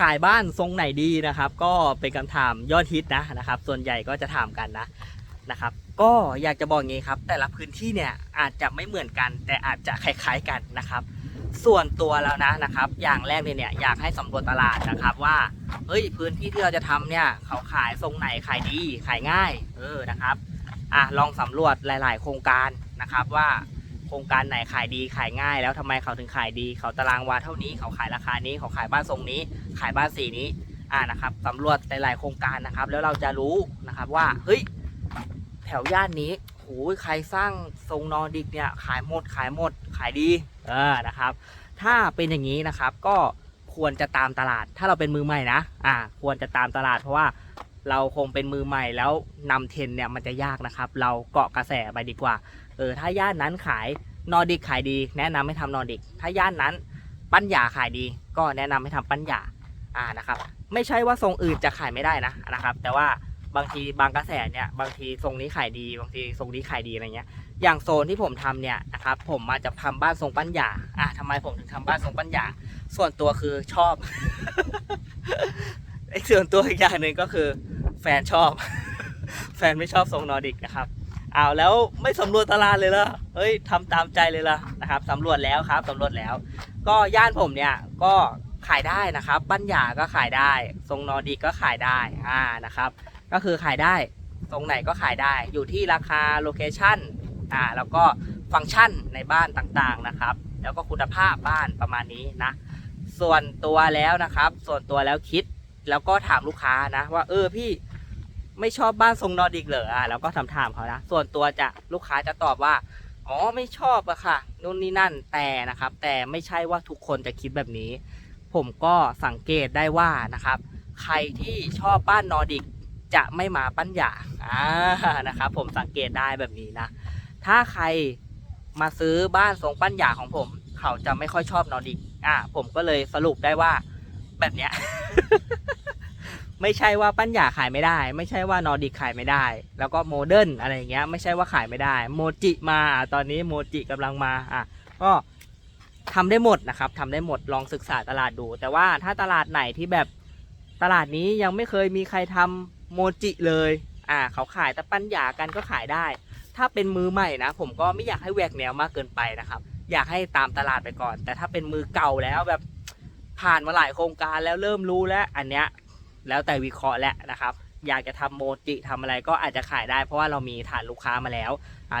ขายบ้านทรงไหนดีนะครับ ก็เป็นคำถามยอดฮิตนะนะครับ ส่วนใหญ่ก็จะถามกันนะนะครับ ก็อยากจะบอกงี้ครับ แต่ละพื้นที่เนี่ยอาจจะไม่เหมือนกัน แต่อาจจะคล้าย ๆกันนะครับ ส่วนตัวแล้วนะนะครับ อย่างแรกเลยเนี่ยอยากให้สำรวจตลาดนะครับว่าเฮ้ยพื้นที่ที่เราจะทำเนี่ยเขาขายทรงไหนขายดีขายง่าย เออนะครับอะลองสำรวจหลาย ๆ โครงการนะครับว่า โครงการไหนขายดีขายง่าย แล้วทำไมเขาถึงขายดี เขาตารางวาเท่านี้ เขาขายราคานี้ เขาขายบ้านทรงนี้ ขายบ้านสีนี้อ่านะครับสำรวจหลายๆโครงการนะครับ แล้วเราจะรู้นะครับว่าเฮ้ยแถวย่านนี้โหยใครสร้างทรงนอร์ดิกเนี่ยขายหมดขายหมดขายดีเออนะครับ ถ้าเป็นอย่างนี้นะครับก็ควรจะตามตลาด ถ้าเราเป็นมือใหม่นะอ่าควรจะตามตลาดเพราะว่าเราคงเป็นมือใหม่แล้วนำเทรนเนี่ยมันจะยากนะครับ เราเกาะกระแสไปดีกว่า เออถ้าย่านนั้นขาย นอร์ดิกขายดี แนะนำให้ทำนอร์ดิก ถ้าย่านนั้นปั้นหยาขายดี ก็แนะนำให้ทำปั้นหยาอ่านะครับ ไม่ใช่ว่าทรงอื่นจะขายไม่ได้นะนะครับ แต่ว่าบางทีบางกระแสเนี่ยบางทีทรงนี้ขายดี บางทีทรงนี้ขายดีอะไรเงี้ย อย่างโซนที่ผมทำเนี่ยนะครับผมมาจะทำบ้านทรงปั้นหยาอะทำไมผมถึงทำบ้านทรงปั้นหยาส่วนตัวคือชอบไอ้ส่วนตัวอีกอย่างหนึ่งก็คือ แฟนชอบ แฟนไม่ชอบทรงนอร์ดิกนะครับ อ้าวแล้วไม่สำรวจตลาดเลยเหรอเฮ้ยทำตามใจเลยล่ะนะครับสำรวจแล้วครับสำรวจแล้ว ก็ย่านผมเนี่ยก็ขายได้นะครับปั้นหยาก็ขายได้ ทรงนอร์ดิกก็ขายได้อ่านะครับ ก็คือขายได้ตรงไหนก็ขายได้ อยู่ที่ราคาโลเคชั่นอ่าแล้วก็ฟังก์ชันในบ้านต่างๆนะครับ แล้วก็คุณภาพบ้านประมาณนี้นะ ส่วนตัวแล้วนะครับ ส่วนตัวแล้วคิดแล้วก็ถามลูกค้านะว่าเออพี่ ไม่ชอบบ้านทรงนอร์ดิกเหรออะแล้วก็ถามถามเขานะส่วนตัวจะลูกค้าจะตอบว่าอ๋อไม่ชอบอะค่ะนู่นนี่นั่นแต่นะครับ แต่ไม่ใช่ว่าทุกคนจะคิดแบบนี้ ผมก็สังเกตได้ว่านะครับ ใครที่ชอบบ้านนอร์ดิกจะไม่มาปั้นหยาอ่านะครับ ผมสังเกตได้แบบนี้นะ ถ้าใครมาซื้อบ้านทรงปั้นหยาของผม เขาจะไม่ค่อยชอบนอร์ดิกอ่าผมก็เลยสรุปได้ว่าแบบเนี้ย ไม่ใช่ว่าปั้นหยาขายไม่ได้ ไม่ใช่ว่านอร์ดิกขายไม่ได้ แล้วก็โมเดิร์นอะไรอย่างเงี้ยไม่ใช่ว่าขายไม่ได้ โมจิมาตอนนี้โมจิกำลังมาอะก็ทำได้หมดนะครับทำได้หมดลองศึกษาตลาดดู แต่ว่าถ้าตลาดไหนที่แบบตลาดนี้ยังไม่เคยมีใครทำโมจิเลยอ่าเขาขายแต่ปั้นหยากันก็ขายได้ ถ้าเป็นมือใหม่นะผมก็ไม่อยากให้แหวกแนวมากเกินไปนะครับ อยากให้ตามตลาดไปก่อน แต่ถ้าเป็นมือเก่าแล้วแบบผ่านมาหลายโครงการแล้วเริ่มรู้แล้วอันเนี้ย แล้วแต่วิเคราะห์และนะครับ อยากจะทำโมจิทำอะไรก็อาจจะขายได้ เพราะว่าเรามีฐานลูกค้ามาแล้ว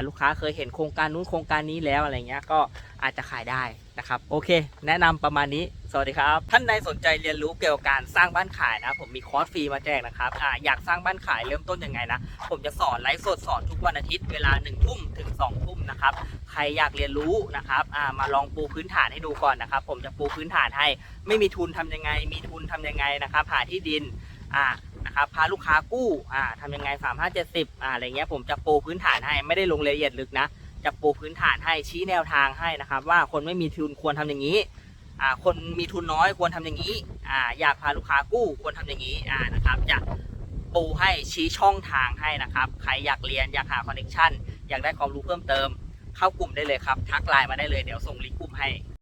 ลูกค้าเคยเห็นโครงการนู้นโครงการนี้แล้วอะไรเงี้ยก็อาจจะขายได้นะครับโอเค แนะนำประมาณนี้ สวัสดีครับ ท่านใดสนใจเรียนรู้เกี่ยวกับการสร้างบ้านขายนะ ผมมีคอร์สฟรีมาแจกนะครับออยากสร้างบ้านขายเริ่มต้นยังไงนะ ผมจะสอนไลฟ์สดสอนทุกวันอาทิตย์เวลา1นึ่ทุ่มถึง2องทุ่มนะครับใครอยากเรียนรู้นะครับมาลองปูพื้นฐานให้ดูก่อนนะครับ ผมจะปูพื้นฐานให้ไม่มีทุนทำยังไง มีทุนทำยังไงนะครับหาที่ดินอ่า นะครับพาลูกค้ากู้อ่าทำยังไงสามห้าเจ็ดสิบอ่าอะไรเงี้ยผมจะปูพื้นฐานให้ไม่ได้ลงรายละเอียดลึกนะจะปูพื้นฐานให้ชี้แนวทางให้นะครับ ว่าคนไม่มีทุนควรทำอย่างนี้อ่าคนมีทุนน้อยควรทำอย่างนี้อ่าอยากพาลูกค้ากู้ควรทำอย่างนี้อ่านะครับจะปูให้ชี้ช่องทางให้นะครับ ใครอยากเรียนอยากหาคอนเนคชั่นอยากได้ความรู้เพิ่มเติม เข้ากลุ่มได้เลยครับ ทักไลน์มาได้เลยเดี๋ยวส่งลิงก์กลุ่มให้